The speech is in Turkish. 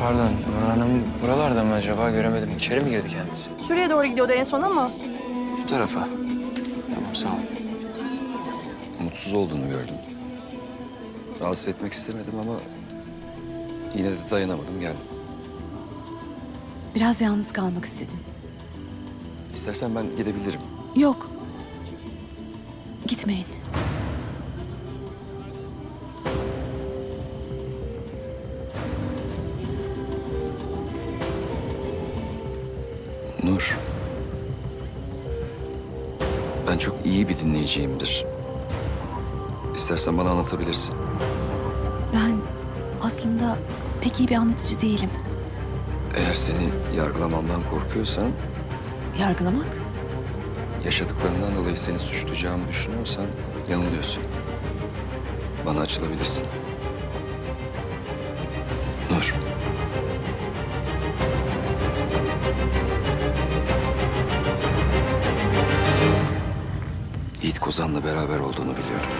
Pardon, Nur Hanım buralarda mı acaba? Göremedim. İçeri mi girdi kendisi? Şuraya doğru gidiyordu en son ama. Şu tarafa. Tamam, sağ ol. Mutsuz olduğunu gördüm. Rahatsız etmek istemedim ama yine de dayanamadım geldim. Biraz yalnız kalmak istedim. İstersen ben gidebilirim. Yok. Gitmeyin. Nur. Ben çok iyi bir dinleyiciyimdir. İstersen bana anlatabilirsin. Ben aslında pek iyi bir anlatıcı değilim. Eğer seni yargılamamdan korkuyorsan, Yargılamak? yaşadıklarından dolayı seni suçlayacağımı düşünüyorsan yanılıyorsun. Bana açılabilirsin. Yiğit Kozan'la beraber olduğunu biliyorum.